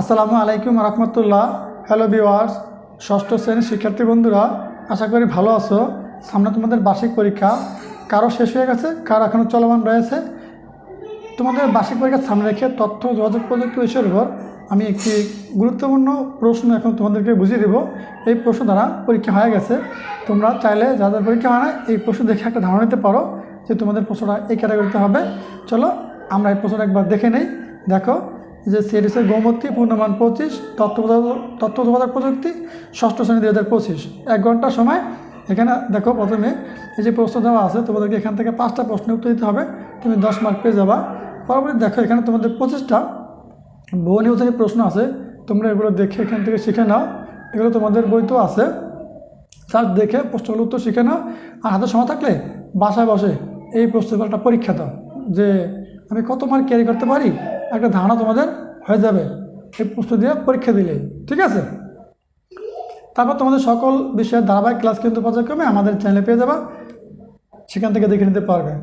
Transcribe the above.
আসসালামু আলাইকুম রহমতুল্লাহ। Hello viewers ষষ্ঠ শ্রেণির শিক্ষার্থী বন্ধুরা, আশা করি ভালো আছো। সামনে তোমাদের বার্ষিক পরীক্ষা, কারও শেষ হয়ে গেছে, কারও এখনও চলমান রয়েছে? তোমাদের বার্ষিক পরীক্ষার সামনে রেখে তথ্য, যোগাযোগ প্রযুক্তি বিষয়ের উপর আমি একটি গুরুত্বপূর্ণ প্রশ্ন এখন তোমাদেরকে বুঝিয়ে দেব। এই প্রশ্ন দ্বারা পরীক্ষা হয়ে গেছে। তোমরা চাইলে যাদের পরীক্ষা হয় না এই প্রশ্ন দেখে একটা ধারণা নিতে পারো যে তোমাদের প্রশ্নটা এই ক্যাটাগরিতে হবে। চলো, আমরা এই প্রশ্নটা একবার দেখে নেই। দেখো যে সিরিজের গৌমতী, পূর্ণমান পঁচিশ তথ্য তথ্য যোগাযোগ প্রযুক্তি, ষষ্ঠ শ্রেণি দুই হাজার পঁচিশ। এক ঘণ্টা সময়। এখানে দেখো প্রথমে এই যে প্রশ্ন দেওয়া আছে, তোমাদেরকে এখান থেকে পাঁচটা প্রশ্নের উত্তর দিতে হবে। তুমি দশ মার্ক পেয়ে যাবা। পরবর্তী দেখো, এখানে তোমাদের পঁচিশটা বহু নির্বাচনী প্রশ্ন আছে। তোমরা এগুলো দেখে এখান থেকে শিখে নাও। এগুলো তোমাদের বই তো আছে। সার্চ দেখে প্রশ্নগুলো উত্তর শিখে নাও। আর হাতে সময় থাকলে বাসায় বসে এই প্রশ্নগুলো একটা পরীক্ষা দাও যে আমি কত মার্ক ক্যারি করতে পারি? একটা ধারণা তোমাদের হয়ে যাবে। এই প্রশ্ন দিয়ে পরীক্ষা দিলে, ঠিক আছে? তারপর তোমাদের সকল বিষয়ের ধারাবাহিক ক্লাস কিন্তু পর্যায়ক্রমে আমাদের চ্যানেলে পেয়ে যাবা। সেখান থেকে দেখে নিতে পারবে।